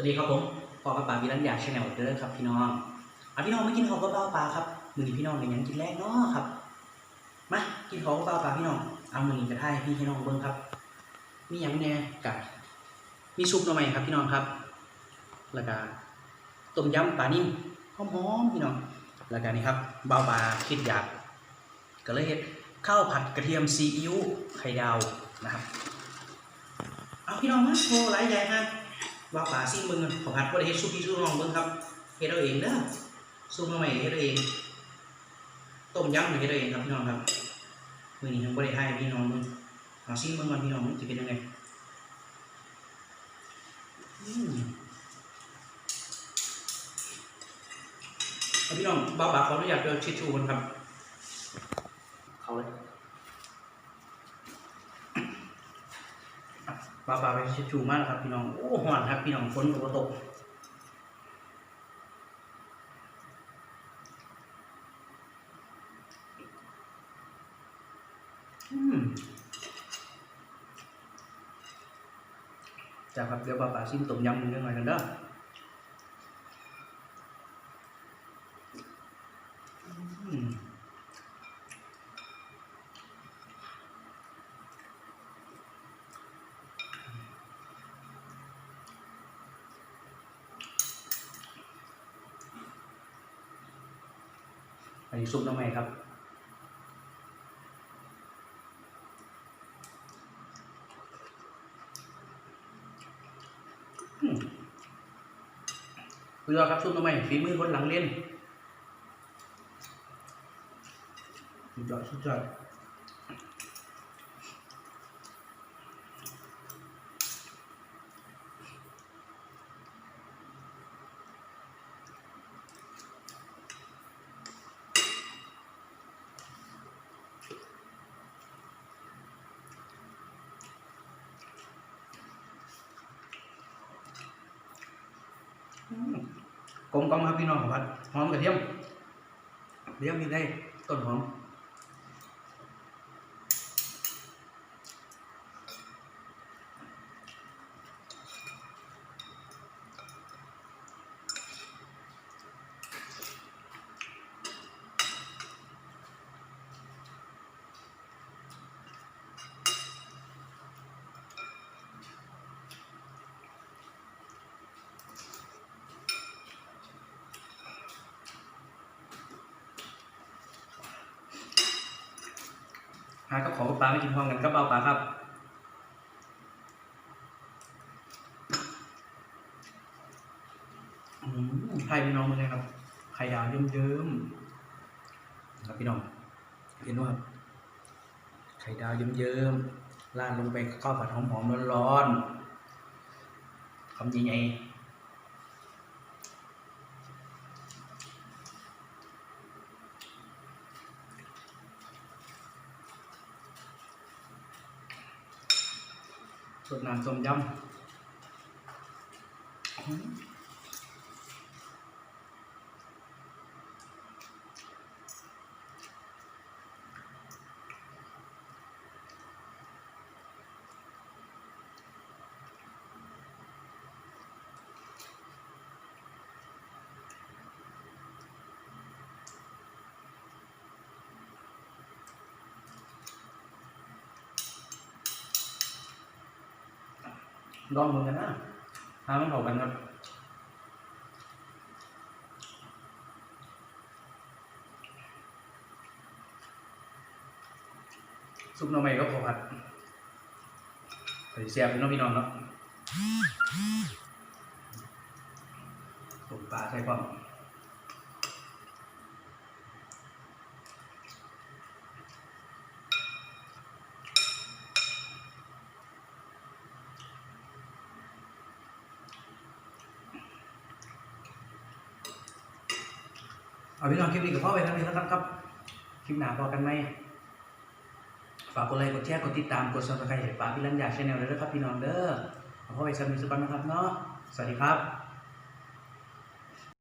วัสดีครับผมพอกับปลาวิรัญญาชาแนลเด้อครับพี่น้องอะพี่น้องไมากินข้าวกับเบ้าปลาครับมือนี้พี่น้องเป็นยังกินแรกเนาะครับ มากินข้าวกับเบ้าปลาพี่น้อง เอามือนี้จะให้พี่ให้น้องเบิ่งครับ มีหยังแหน่กับมีซุปหน่อไม้ครับพี่น้องครับ แล้วก็ต้มยำปลานิ่มหอมๆพี่น้อง แล้วก็นี่ครับเบ้าปลาคิดอยากก็เลยเฮ็ดข้าวผัดกระเทียมซีอิ๊วไข่ดาวนะครับ เอาพี่น้องมาโทรไลน์ใหญ่ฮะ ว่าป่าซิ่งเบิ่งขอพัดบ่ได้เฮ็ดซุปพี่ซุปน้องเบิ่งครับเฮ็ดเอาเองเด้อซุปมาใหม่เฮ็ดเอาเองต้มยำเฮ็ดเอาเองครับพี่น้องครับมือนี้ยังบ่ได้ให้พี่น้องเบิ่งเอาซิ่งเบิ่งว่าพี่น้องมันสิเป็นยังไงพี่น้องบ่าวบาขออนุญาตเดินชิดชูกันครับ เขาเลย ปลาปลาไปชิชูมากครับพี่น้อง โอ้หวานครับพี่น้องฝนตกตกอืมจาครับเดี๋ยวปลาปลาชิมต้มยำนิดหน่อยกันเด้ออืม นนี้ซุปน้ำไหมครับอืมเพื่อครับซุปน้ำไหมฝีมือคนหลังเล่นสุดยอดสุดยอด กลมกล่อมครับพี่น้องครับหอมกระเทียมเดี๋ยวมีได้ต้นหอม หากับขอปลาไม่กินพร้อมกันกับเบาปลาครับไข่พี่น้องมาเลยครับ ไข่ดาวเยิ้มๆครับพี่น้องเห็นไหมครับไข่ดาวเยิ้มๆราดลงไปข้าวผัดหอมๆร้อนๆคำใหญ่ๆ สดน้ำ ลองมือกันนะทามันเข้ากันครับซุปหน่อไม้ก็พอผัดใส่เสียบเป็นน้องพี่น้องเนาะผมปลาใส่ความ เอาพี่น้องคลิปนี้กับพ่อไปทำนี้แล้วครับคลิปหนาพอกันไหมฝากกดไลค์กดแชร์กดติดตามกดซับสไครต์ฝากพี่ลันยาชาแนลเลยนะครับพี่น้องเด้อพ่อไปสมิสบันนะครับเนาะสวัสดีครับ